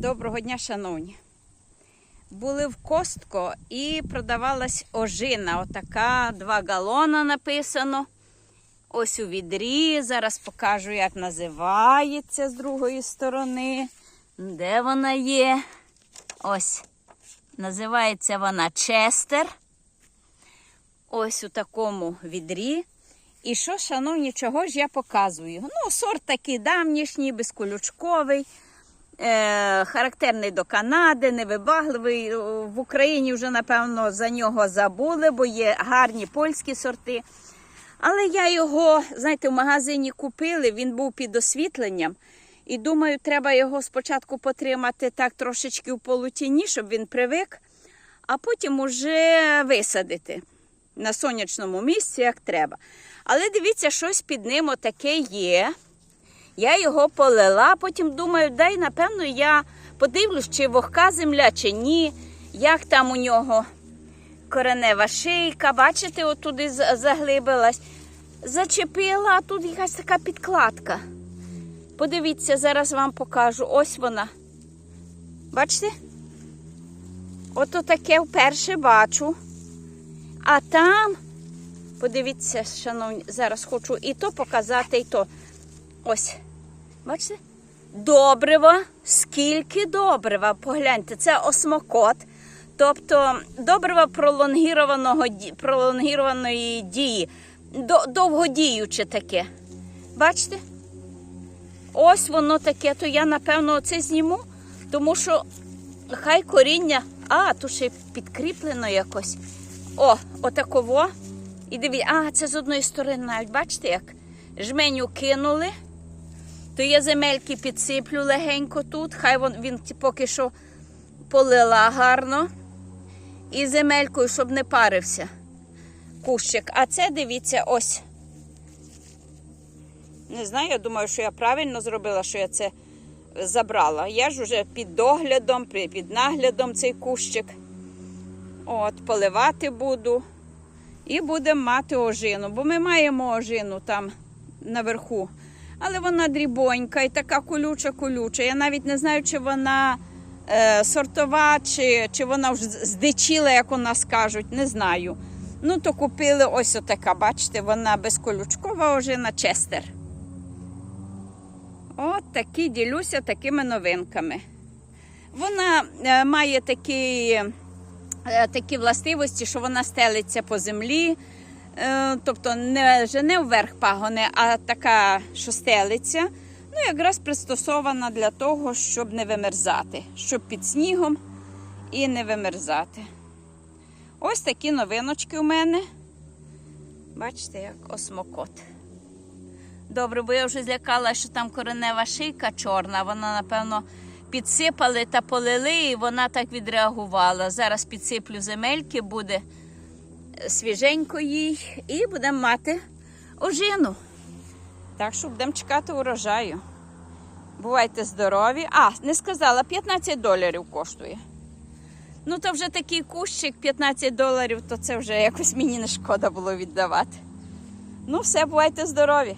Доброго дня, шановні. Були в Костко і продавалась ожина. Отака, два галона написано. Ось у відрі. Зараз покажу, як називається з другої сторони. Де вона є? Ось. Називається вона Честер. Ось у такому відрі. І що, шановні, чого ж я показую? Ну, сорт такий давнішній, безколючковий, характерний до Канади, невибагливий. В Україні вже, напевно, за нього забули, бо є гарні польські сорти. Але я його, знаєте, в магазині купили, він був під освітленням. І думаю, треба його спочатку потримати так трошечки в полутіні, щоб він привик, а потім уже висадити на сонячному місці, як треба. Але дивіться, щось під ним отаке є. Я його полила, потім думаю, дай, напевно, я подивлюсь, чи вогка земля, чи ні, як там у нього коренева шийка. Бачите, отуди заглибилась. Зачепила, а тут якась така підкладка. Подивіться, зараз вам покажу. Ось вона. Бачите? Ото таке вперше бачу. А там, подивіться, шановні, зараз хочу і то показати, і то. Ось. Бачите? Добрива. Скільки добрива? Погляньте, це осмокот. Тобто добрива пролонгірованого, пролонгірованої дії. До- Довгодіюче таке. Бачите? Ось воно таке, то я, напевно, це зніму, тому що хай коріння. А, тут ще підкріплено якось. О, отаково. І дивіться, а, це з одної сторони навіть, бачите, як жменю кинули, то я земельки підсиплю легенько тут. Хай він, він поки що полила гарно. І земелькою, щоб не парився кущик. А це дивіться, ось. Не знаю, я думаю, що я правильно зробила, що я це забрала. Я ж уже під доглядом, під наглядом цей кущик. От, поливати буду. І будемо мати ожину, бо ми маємо ожину там наверху. Але вона дрібонька і така колюча-колюча. Я навіть не знаю, чи вона е, сортова, чи, чи вона вже здичіла, як у нас кажуть, не знаю. Ну, то купили ось отака, бачите, вона безколючкова ожина Честер. От такі ділюся такими новинками. Вона е, має такі, е, такі властивості, що вона стелиться по землі. Е, тобто не жене вверх пагони, а така, що стелиться. Ну, якраз пристосована для того, щоб не вимерзати, щоб під снігом і не вимерзати. Ось такі новиночки у мене. Бачите, як осмокот. Добре, бо я вже злякала, що там коренева шийка чорна. Вона, напевно, підсипали та полили, і вона так відреагувала. Зараз підсиплю земельки, буде свіженько їй, і будемо мати ожину. Так що будемо чекати урожаю. Бувайте здорові. А, не сказала, 15 доларів коштує. Ну, то вже такий кущик 15 доларів, то це вже якось мені не шкода було віддавати. Ну, все, бувайте здорові.